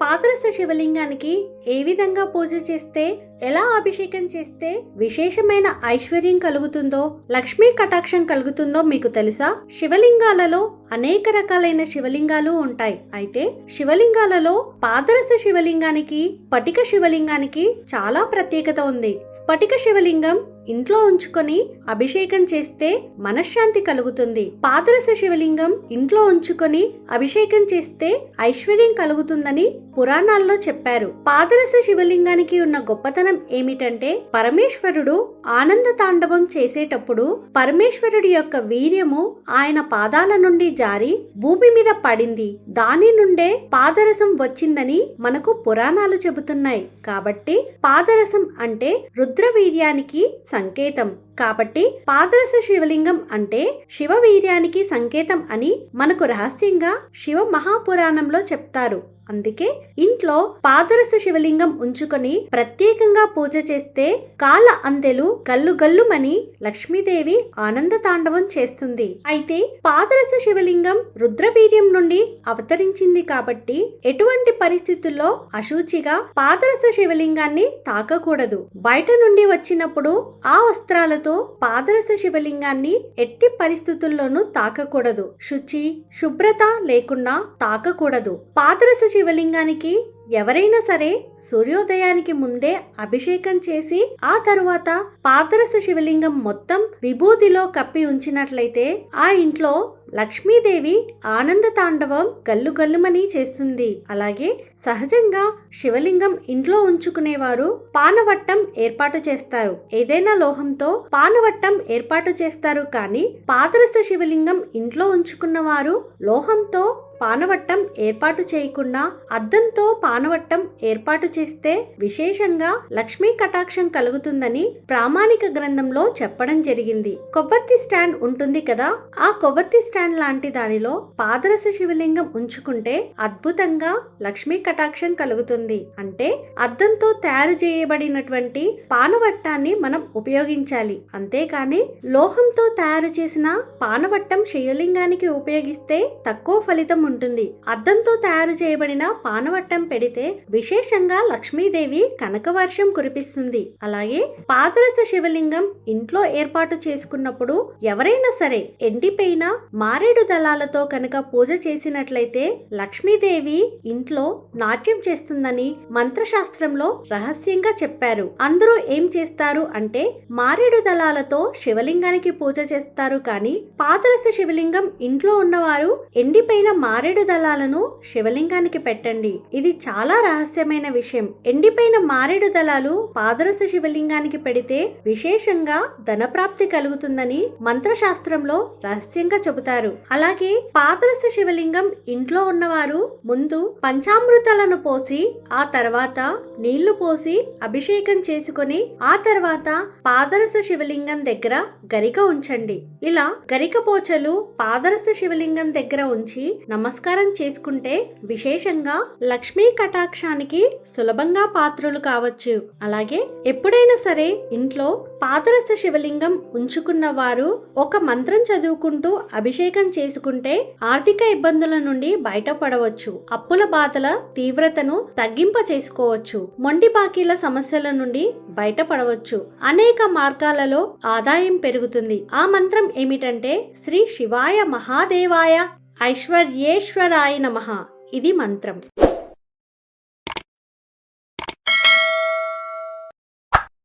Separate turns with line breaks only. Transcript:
పాదరస శివలింగానికి ఏ విధంగా పూజ చేస్తే ఎలా అభిషేకం చేస్తే విశేషమైన ఐశ్వర్యం కలుగుతుందో లక్ష్మీ కటాక్షం కలుగుతుందో మీకు తెలుసా? శివలింగాలలో అనేక రకాలైన శివలింగాలు ఉంటాయి. అయితే శివలింగాలలో పాదరస శివలింగానికి స్ఫటిక శివలింగానికి చాలా ప్రత్యేకత ఉంది. స్ఫటిక శివలింగం ఇంట్లో ఉంచుకొని అభిషేకం చేస్తే మనశ్శాంతి కలుగుతుంది. పాదరస శివలింగం ఇంట్లో ఉంచుకొని అభిషేకం చేస్తే ఐశ్వర్యం కలుగుతుందని పురాణాల్లో చెప్పారు. పాద పాదరస శివలింగానికి ఉన్న గొప్పతనం ఏమిటంటే పరమేశ్వరుడు ఆనంద తాండవం చేసేటప్పుడు పరమేశ్వరుడి యొక్క వీర్యము ఆయన పాదాల నుండి జారి భూమి మీద పడింది. దాని నుండే పాదరసం వచ్చిందని మనకు పురాణాలు చెబుతున్నాయి. కాబట్టి పాదరసం అంటే రుద్రవీర్యానికి సంకేతం. కాబట్టి పాదరస శివలింగం అంటే శివ వీర్యానికి సంకేతం అని మనకు రహస్యంగా శివ మహాపురాణంలో చెప్తారు. అందుకే ఇంట్లో పాదరస శివలింగం ఉంచుకొని ప్రత్యేకంగా పూజ చేస్తే కాళ్ళ అందెలు గల్లు గల్లుమని లక్ష్మీదేవి ఆనంద తాండవం చేస్తుంది. అయితే పాదరస శివలింగం రుద్రవీర్యం నుండి అవతరించింది కాబట్టి ఎటువంటి పరిస్థితుల్లో అశుచిగా పాదరస శివలింగాన్ని తాకకూడదు. బయట నుండి వచ్చినప్పుడు ఆ వస్త్రాలతో పాదరస శివలింగాన్ని ఎట్టి పరిస్థితుల్లోనూ తాకకూడదు. శుచి శుభ్రత లేకుండా తాకకూడదు. పాదరస శివలింగానికి ఎవరైనా సరే సూర్యోదయానికి ముందే అభిషేకం చేసి ఆ తరువాత పాదరస శివలింగం మొత్తం విభూతిలో కప్పి ఉంచినట్లయితే ఆ ఇంట్లో లక్ష్మీదేవి ఆనంద తాండవం గల్లు గల్లుమని చేస్తుంది. అలాగే సహజంగా శివలింగం ఇంట్లో ఉంచుకునేవారు పానవట్టం ఏర్పాటు చేస్తారు. ఏదైనా లోహంతో పానవట్టం ఏర్పాటు చేస్తారు కానీ పాదరస శివలింగం ఇంట్లో ఉంచుకున్నవారు లోహంతో పానవట్టం ఏర్పాటు చేయకుండా అద్దంతో పానవట్టం ఏర్పాటు చేస్తే విశేషంగా లక్ష్మీ కటాక్షం కలుగుతుందని ప్రామాణిక గ్రంథంలో చెప్పడం జరిగింది. కొవ్వొత్తి స్టాండ్ ఉంటుంది కదా? ఆ కొవ్వొత్తి స్టాండ్ లాంటి దానిలో పాదరస శివలింగం ఉంచుకుంటే అద్భుతంగా లక్ష్మీ కటాక్షం కలుగుతుంది. అంటే అద్దంతో తయారు చేయబడినటువంటి పానవట్టాన్ని మనం ఉపయోగించాలి. అంతేకాని లోహంతో తయారు చేసిన పానవట్టం శివలింగానికి ఉపయోగిస్తే తక్కువ ఫలితం ఉంటుంది. అద్దంతో తయారు చేయబడిన పానవట్టం పెడితే విశేషంగా లక్ష్మీదేవి కనకవర్షం కురిపిస్తుంది. అలాగే పాదరస శివలింగం ఇంట్లో ఏర్పాటు చేసుకున్నప్పుడు ఎవరైనా సరే ఎండిపోయిన మారేడు దళాలతో కనుక పూజ చేసినట్లయితే లక్ష్మీదేవి ఇంట్లో నాట్యం చేస్తుందని మంత్రశాస్త్రంలో రహస్యంగా చెప్పారు. అందరూ ఏం చేస్తారు అంటే మారేడు దళాలతో శివలింగానికి పూజ చేస్తారు కానీ పాదరస శివలింగం ఇంట్లో ఉన్నవారు ఎండిపోయిన మారేడు దళాలను శివలింగానికి పెట్టండి. ఇది చాలా రహస్యమైన విషయం. ఎండిపోయిన మారేడు దళాలు పాదరస శివలింగానికి పెడితే విశేషంగా ధనప్రాప్తి కలుగుతుందని మంత్రశాస్త్రంలో రహస్యంగా చెబుతారు. అలాగే పాదరస శివలింగం ఇంట్లో ఉన్నవారు ముందు పంచామృతాలను పోసి ఆ తర్వాత నీళ్ళు పోసి అభిషేకం చేసుకొని ఆ తర్వాత పాదరస శివలింగం దగ్గర గరిక ఉంచండి. ఇలా గరిక పోచలు పాదరస శివలింగం దగ్గర ఉంచి నమస్కారం చేసుకుంటే విశేషంగా లక్ష్మీ కటాక్షానికి సులభంగా పాత్రులు కావచ్చు. అలాగే ఎప్పుడైనా సరే ఇంట్లో పాదరస శివలింగం ఉంచుకున్న వారు ఒక మంత్రం చదువుకుంటూ అభిషేకం చేసుకుంటే ఆర్థిక ఇబ్బందుల నుండి బయటపడవచ్చు. అప్పుల బాధల తీవ్రతను తగ్గింప చేసుకోవచ్చు మొండి బాకీల సమస్యల నుండి బయటపడవచ్చు. అనేక మార్గాలలో ఆదాయం పెరుగుతుంది. ఆ మంత్రం ఏమిటంటే శ్రీ శివాయ మహాదేవాయ ఐశ్వర్యేశ్వరాయ నమ. ఇది మంత్రం.